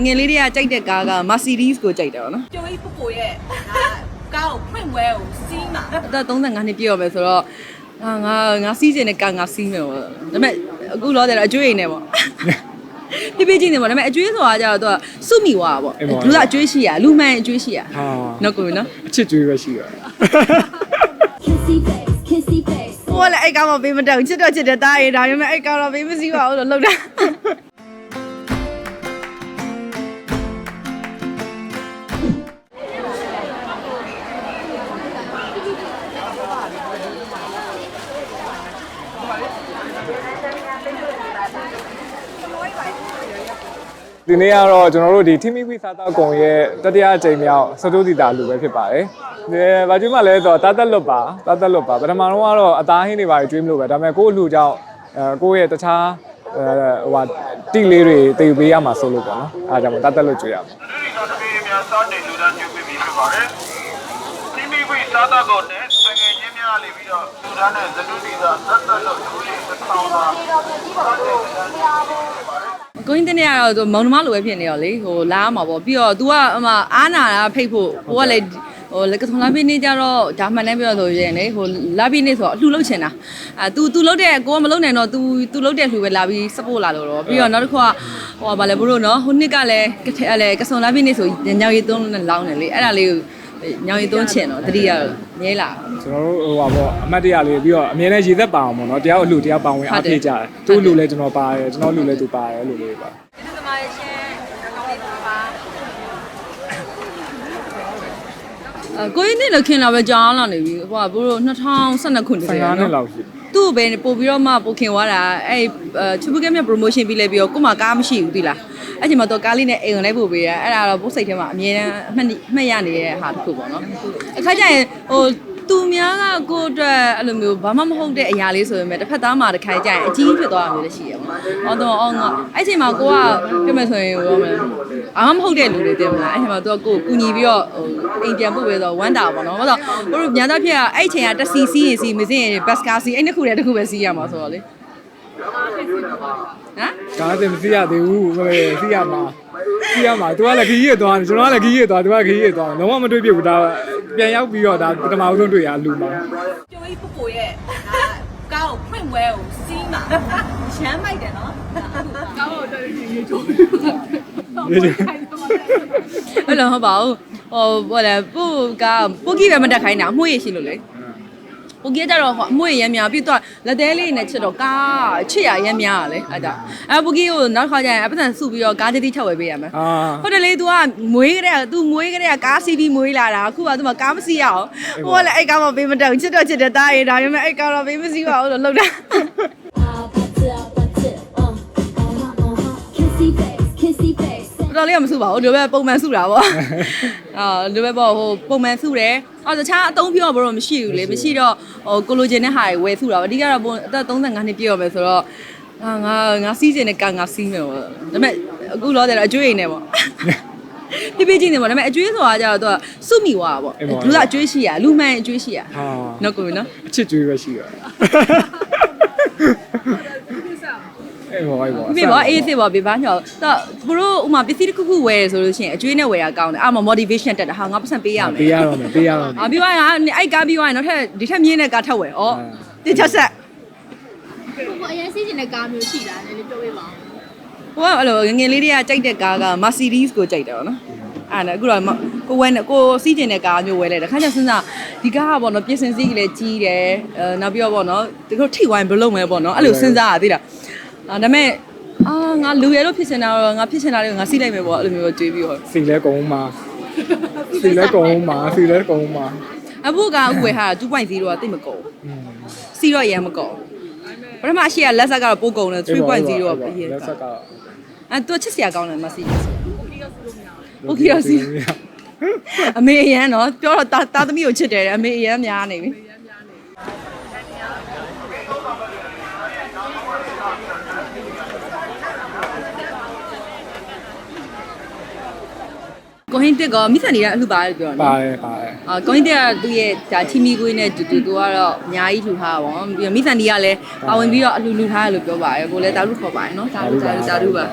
ငယ်လေးတွေကကြိုက်တဲ့ကားက Mercedes ကိုကြိုက်တယ်ဗောနော်ကျော်ကြီးပူပူရဲ့ကားကိုဖွင့်ပွဲကိုစီးမှာအသက်35နှစ်ပြည့်ရောပဲဆိုတော့ငါငါငါစီးစင်တဲ့ကားငါစီးမယ်ဗောဒါပေမဲ့အခုလောတယ်အကျွေးအိမ်နဲ့ဗောပြပြချင်းနေဗောဒါပေမဲ့အကျွေးဆိုတာကြတော့သူကစုမိသွားတာဗောလူကအကျွေးရှိရလူမှန်အကျွေးရှိရဟာနော်ကိုနော်အချစ်ကြွေးပဲရှိရတယ် Kissy face, kissy face. ဟိုကလည်းအဲ့ကားမပေးမတောင်ချစ်တော့ချစ်တယ်တားရဒါပေမဲ့အဲ့ကားတော့ပေးမစည်းပါဘူးလို့လောက်တာ ဒီနေ့ကတော့ကျွန်တော်တို့ဒီထိမိခွေစားတော့ကုံရဲ့တတိယအကြိမ်မြောက်စတိုးတီတာလူပဲဖြစ်ပါတယ်။ဒီဘာကျွေးမှလဲဆိုတော့တာတက်လွတ်ပါတာတက်လွတ်ပါပထမတော့ကတော့အသားဟင်းတွေပါကျွေးမလို့ပဲဒါပေမဲ့ကိုယ့်အလူကြောင့်အဲကိုယ့်ရဲ့တခြားအဲဟိုဟာတိလေးတွေတည်ယူပေးရမှာဆိုလို့ပေါ့နော်။အဲဒါကြောင့်တာတက်လွတ်ကျွေးရမှာဒီကတည်းကများစားတဲ့လူသားကျုပ်ပြပြီးဖြစ်ပါတယ်။ဒီမိခွေစားတော့ကိုနဲ့ငယ်ငယ်ချင်းများလေးပြီးတော့လူသားနဲ့ဇတုတိသာသက်သက်လို့လူကြီးတစ်ထောင်သာစားတဲ့လူသား ကျုပ်ဖြစ်ပါတယ်။ ကိုင်းတဲ့နေ့ကတော့သူမောင်နှမလိုပဲဖြစ်နေရောလေဟိုလာရမှာပေါ့ပြီးတော့ तू ကအမအားနာတာဖိတ်ဖို့ဟိုကလည်းဟိုလက်ကထုံလာပြီးနေကြတော့ဒါမှန်တယ်ပြောဆိုရင်လေဟိုလာပြီးနေဆိုတော့အလှလုပ်ချင်တာအဲ तू तू လုပ်တဲ့ကိုကမလုပ်နိုင်တော့ तू तू လုပ်တဲ့လှူပဲလာပြီး support လာလို့တော့ပြီးတော့နောက်တစ်ခုကဟိုကဗာလဲဘလို့နော်ဟိုနှစ်ကလည်းကထဲလည်းကစုံလာပြီးနေဆိုညောင်ရီသုံးလုံးနဲ့လောင်းတယ်လေအဲ့ဒါလေးကို ညောင်ရီသုံးချင်တော့တတိယမြဲလာကျွန်တော်တို့ဟိုပါပေါ့အမတ်တရလေးပြီးတော့အမြဲတမ်းရည်သက်ပါအောင်ပေါ့နော်တရားအလူတရားပေါင်းဝင်အားဖြည့်ကြတယ်သူ့လူလဲကျွန်တော်ပါတယ်ကျွန်တော်လူလဲသူပါတယ်လို့လေးပါဒီသမားရှင်ကောင်းလေးပါ အကိုင်းနေလခင်လာပဲကြောင်းလာနေပြီဟိုကဘိုးတို့2012ခုနှစ်တည်း15နှစ်နော်လောက်ရှိသူ့ပဲပို့ပြီးတော့မှပို့ခင်သွားတာအဲ့ချူပကဲမြ promotion ပြီးလဲပြီးတော့ကို့မှာကားမရှိဘူးသီလားအဲ့ချိန်မှာတော့ကားလေးနဲ့အိမ်ကိုလိုက်ပို့ပေးရအဲ့ဒါတော့ပို့စိတ်ထဲမှာအမြဲတမ်းအမှတ်အမှတ်ရနေတဲ့ဟာတစ်ခုပေါ့နော်အခါကျရင်ဟို သူများကကိုယ့်အတွက်အဲ့လိုမျိုးဘာမှမဟုတ်တဲ့အရာလေးဆိုပေမဲ့တစ်ဖက်သားမှာတစ်ခါကျရင်အကြီးဖြစ်သွားတာမျိုးလည်းရှိရပါဘူး။အော်တော့အော်ငါအဲ့ချိန်မှာကိုကပြောမယ်ဆိုရင်ဟိုမလဲဘာမှမဟုတ်တဲ့လူတွေတင်မလားအဲ့ချိန်မှာသူကကိုကူညီပြီးတော့ဟိုအိမ်ပြန်ပို့ပေးတော့ဝမ်းတာပေါ့နော်။ဘာလို့ဘို့ညာတော့ဖြစ်အဲ့ချိန်ကတက်စီစီရင်စီမစင်ရင်ဘတ်စကာစီအဲ့နှစ်ခုတည်းတစ်ခုပဲစီးရမှာဆိုတော့လေ။ဟမ်ကားတင်မသိရသေးဘူးမလဲသိရမှာ သိရမှာ तू ကလည်းခကြီးရသွားတယ်ကျွန်တော်ကလည်းခကြီးရသွား तू ကခကြီးရသွားလုံးဝမတွေ့ပြဘူးဒါပြန်ရောက်ပြီးတော့ဒါပထမဦးဆုံးတွေ့ရလူမှာကျော်ကြီးပူပူရဲ့ကားကိုဖွင့်ပွဲကိုစီးမှာရမ်းမိုက်တယ်နော်ကားကိုတော်တော်ကြီးချိုးအဲ့လိုဟုတ်ပါဘူးဟိုဘာလဲပို့ကပို့ကြီးပဲမတက်ခိုင်းတာအမွှေးရရှိလို့လေ ပို့ကြီးကြတော့ဟိုအမွှေးရမ်းများပြီးတော့လက်သေးလေးနဲ့ချစ်တော့ကားချစ်ရရမ်းများရလေအဲ့ဒါအဲ့ပို့ကြီးကိုနောက်ခါကျရင်အပစံစုပြီးတော့ကားတတိချက်ဝယ်ပေးရမယ် အာ ဟုတ်တယ်လေ तू ကမွေးကြတဲ့ तू မွေးကြတဲ့ကားစီးပြီးမွေးလာတာအခုက तू မကားမစီးရအောင်ဟိုကလည်းအဲ့ကားမပေးမတောင်ချစ်တော့ချစ်တယ်တားရဒါပေမဲ့အဲ့ကားတော့ပေးမစီးပါဘူးလို့လောက်တာ Ah, that's it, that's it. Uh, uh-huh, uh-huh. Kissy face, kissy face. တော်တော်လေးကမစုပါဘူးဒီလိုပဲပုံမှန်စုတာပေါ့အာဒီလိုပဲပေါ့ဟိုပုံမှန်စုတယ် အော်တခြားအသုံးပြောတော့မရှိဘူးလေမရှိတော့ဟိုကိုလိုချင်တဲ့ဟာတွေဝယ်စုတာပေါ့အဓိကတော့ပုံအသက်35နှစ်ပြည့်ရောပဲဆိုတော့ငါငါငါစီးစင်တဲ့ကာငါစီးမယ်ပေါ့ဒါပေမဲ့အခုလောတယ်အကျွေးအိမ်နဲ့ပေါ့ပြပြချင်းနေပေါ့ဒါပေမဲ့အကျွေးဆိုတာကြတော့သူကစုမိသွားတာပေါ့လူကအကျွေးရှိရလူမှန်အကျွေးရှိရဟာနော်ကိုနော်အချစ်ကြွေးပဲရှိရ တယ်အေးဘောအေးဘောပြပေါ့အေးစစ်ပေါ့ပြပါညောတော့ဘရိုဥမာပစ္စည်းတစ်ခုခုဝယ်ရဆိုလို့ရှိရင်အကျွေးနဲ့ဝယ်ရကောင်းတယ်အာမ motivation တက်တာဟာငါပတ်စံပေးရမယ်ပေးရတော့မယ်ပေးရတော့မယ်အာပြီးသွားရင်အဲ့ကားပြီးသွားရင်နောက်ထပ်ဒီထက်မြင်းတဲ့ကားထပ်ဝယ်ဩတင်ချက်ဆက်ကိုအရင်စီးကျင်တဲ့ကားမျိုးရှိတာလည်းပြောပြပါဦးဟိုကအဲ့လိုငယ်ငယ်လေးတွေကကြိုက်တဲ့ကားက Mercedes ကိုကြိုက်တယ်ဗောနော်အဲ့ဒါအခုတော့ကိုဝဲကိုစီးကျင်တဲ့ကားမျိုးဝယ်လိုက်တယ်ခါကျစဉ်းစားဒီကားကဗောနော်ပြင်ဆင်စည်းကလေးကြီးတယ်အဲနောက်ပြီးတော့ဗောနော်ဒီလိုထိဝိုင်းဘယ်လိုလုပ်မလဲဗောနော်အဲ့လိုစဉ်းစားရသေးတာ အာဒါပေမဲ့အာငါလူရဲလို့ဖြစ်ချင်တာတော့ငါဖြစ်ချင်တာတွေကိုငါစီးလိုက်မယ်ပေါ့အဲ့လိုမျိုးတွေးပြီးတော့စီလဲကုံမှာစီလဲကုံမှာစီလဲကုံမှာအခုကအခုဝယ်ဟာ2.0တော့တိတ်မကုန်စီတော့ရမ်းမကုန်ပထမအရှိကလက်ဆက်ကတော့ပိုးကုန်တယ်3.0တော့ပြည့်လက်ဆက်ကအဲသူချစ်စရာကောင်းတယ်မစီဟုတ်ကဲ့စီအမေအရန်နော်ပြောတော့တာသမီးကိုချစ်တယ်အမေအရန်များနေပြီ ကိုဟင်းတက်ကောမိဆန်နေရအလှပါတယ်ပြောပါနော်တယ်ပါတယ်အာကိုင်းတဲ့ကသူ့ရဲ့ဒါချီမီကွေးနဲ့တူတူသူကတော့အများကြီးလှူထားတာပေါ့ပြီးတော့မိဆန်ဒီကလည်းပါဝင်ပြီးတော့အလှူလှူထားတယ်လို့ပြောပါတယ်ကိုလည်းတာလူခေါ်ပါတယ်နော်တာလူတာလူတာလူပါ